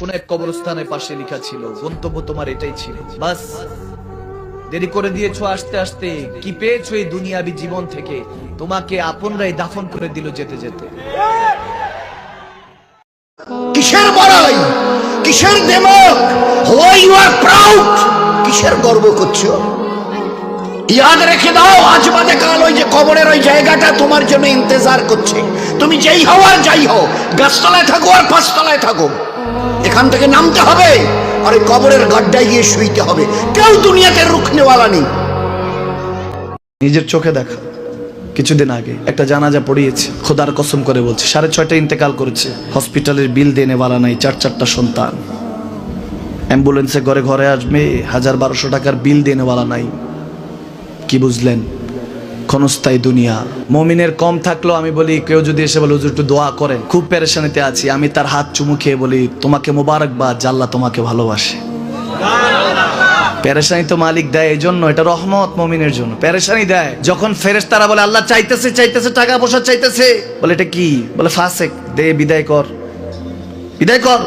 কোন এক কবরস্থানের পাশে লেখা ছিল, গন্তব্য তোমার এটাই ছিল। বাস, দেরি করে দিয়েছ আসতে আসতে। কি পেয়েছ এই দুনিয়াবি জীবন থেকে? তোমাকে আপনরাই দাফন করে দিল যেতে যেতে। কিসের বড়াই? কিসের দেমক হোয়াই ইউ আর প্রাউড কিসের গর্ব করছ? ইয়াদ রেখে দাও, আজ বাদে কাল ওই যে কবরের ওই জায়গাটা তোমার জন্য ইন্তজার করছে। তুমি যেই হও আর যাই হও, গাছতলায় থাকো আর পাঁচতলায় থাকো। এখান থেকে নামতে হবে আর ওই কবরের গাড্ডায় গিয়ে শুইতে হবে। কেউ দুনিয়াতে রুখনেওয়ালা নেই। নিজের চোখে দেখা। কিছুদিন আগে একটা জানাজা পড়িয়েছে। খোদার কসম করে বলছে, সাড়ে ছয়টা ইন্তেকাল করেছে। হসপিটালের বিল দেনে বালা নাই, চার চারটা সন্তান। অ্যাম্বুলেন্সে ঘরে ঘরে আসবে, হাজার বারোশো টাকার বিল দেনে বালা নাই। কি বুঝলেন? ক্ষণস্থায়ী দুনিয়া। মমিনের কম থাকলেও আমি বলি, কেউ যদি এসে বলে, হুজুর, একটু দোয়া করেন। খুব পেরেশানিতে আছি। আমি তার হাত চুমু খেয়ে বলি, তোমাকে মোবারকবাদ জাল্লা তোমাকে ভালোবাসে। পেরেশানি তো মালিক দেয় এই জন্য এটা রহমত মমিনের জন্য। পেরেশানি দেয়। যখন ফেরেস তারা বলে, আল্লাহ চাইতেছে চাইতেছে, টাকা পয়সা চাইতেছে। বলে, এটা কি? বলে, ফাসেক, দে, বিদায় কর। বিদায় কর?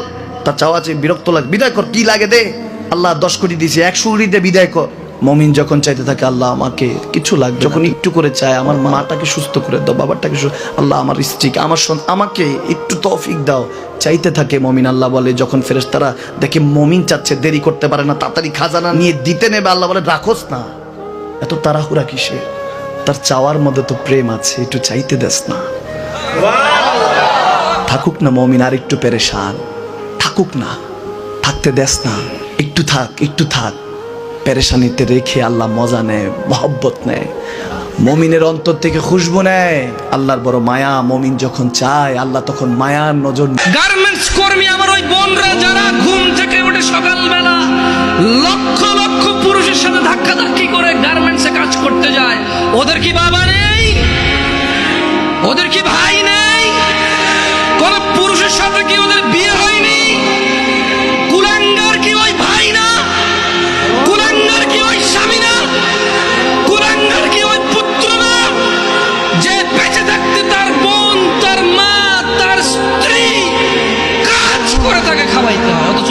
তার চাওয়া আছে, বিরক্ত লাগে। বিদায় কর, কি লাগে দে? আল্লাহ দশ কোটি দিয়েছে একশো কোটি দে বিদায় কর। মমিন যখন চাইতে থাকে আল্লাহ আমাকে কিছু লাগবে যখন একটু করে চায় আমার মাটাকে সুস্থ করে দাও বাবাটাকে আল্লাহ আমার স্ত্রীকে আমার আমাকে একটু তফিক দাও। চাইতে থাকে মমিন আল্লাহ বলে যখন ফেরেশতারা দেখে মমিন চাচ্ছে দেরি করতে পারে না তাড়াতাড়ি খাজানা নিয়ে দিতে নেবে আল্লাহ বলে রাখোস না। এত তাড়াহুড়া কিসে? তার চাওয়ার মধ্যে তো প্রেম আছে একটু চাইতে দেস না। থাকুক না মমিন আর একটু পেরেশান। থাকুক না থাকতে দেস না। একটু থাক একটু থাক। পেরেশানিতে রেখে আল্লাহ মজা নেয়, মহব্বত নেয়। মমিনের অন্তর থেকে খুশবু নেয়। আল্লাহর বড় মায়া, মমিন যখন চায়, আল্লাহ তখন মায়ার নজর গার্মেন্টস কর্মী আমার ওই বোনরা যারা ঘুম থেকে উঠে সকালবেলা লক্ষ লক্ষ পুরুষের সাথে ধাক্কা ধাক্কি করে গার্মেন্টসে কাজ করতে যায়, ওদের কি বাবা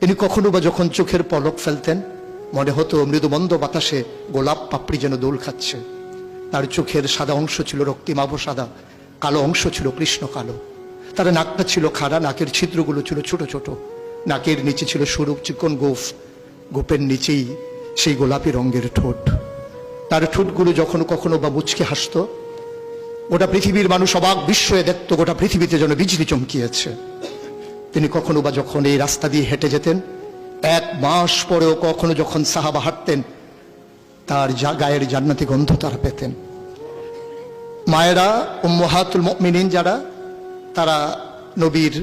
তিনি কখনো বা যখন চোখের পলক ফেলতেন, মনে হতো মৃদুমন্দ বাতাসে গোলাপ পাপড়ি যেন দোল খাচ্ছে। তার চোখের সাদা অংশ ছিল রক্তিমাভ সাদা, কালো অংশ ছিল কৃষ্ণ কালো। তার নাকটা ছিল খাড়া, নাকের ছিদ্রগুলো ছিল ছোট ছোট। নাকের নিচে ছিল সরু চিকন গোফ, গোপের নিচেই সেই গোলাপি রঙের ঠোঁট। তার ঠোঁটগুলো যখন কখনো বা মুচকে হাসতো, গোটা পৃথিবীর মানুষ অবাক বিস্ময়ে দেখতো, গোটা পৃথিবীতে যেন বিজলি চমকিয়েছে। তিনি কখনো বা যখন এই রাস্তা দিয়ে হেঁটে যেতেন, এক মাস পরেও কখনো যখন সাহাবা হাঁটতেন, তার গায়ের জান্নাতি গন্ধ তারা পেতেন। মায়েরা, উম্মহাতুল মিনিন যারা, তারা নবীর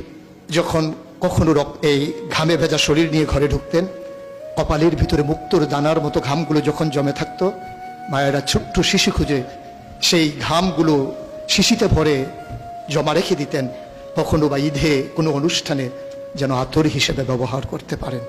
যখন কখনো এই ঘামে ভেজা শরীর নিয়ে ঘরে ঢুকতেন, কপালের ভিতরে মুক্তোর দানার মতো ঘামগুলো যখন জমে থাকতো, মায়েরা ছোট্ট শিশু খুঁজে সেই ঘামগুলো শিশিতে ভরে জমা রেখে দিতেন। কখনো বা ঈদে কোনো অনুষ্ঠানে যেন আতর হিসেবে ব্যবহার করতে পারেন।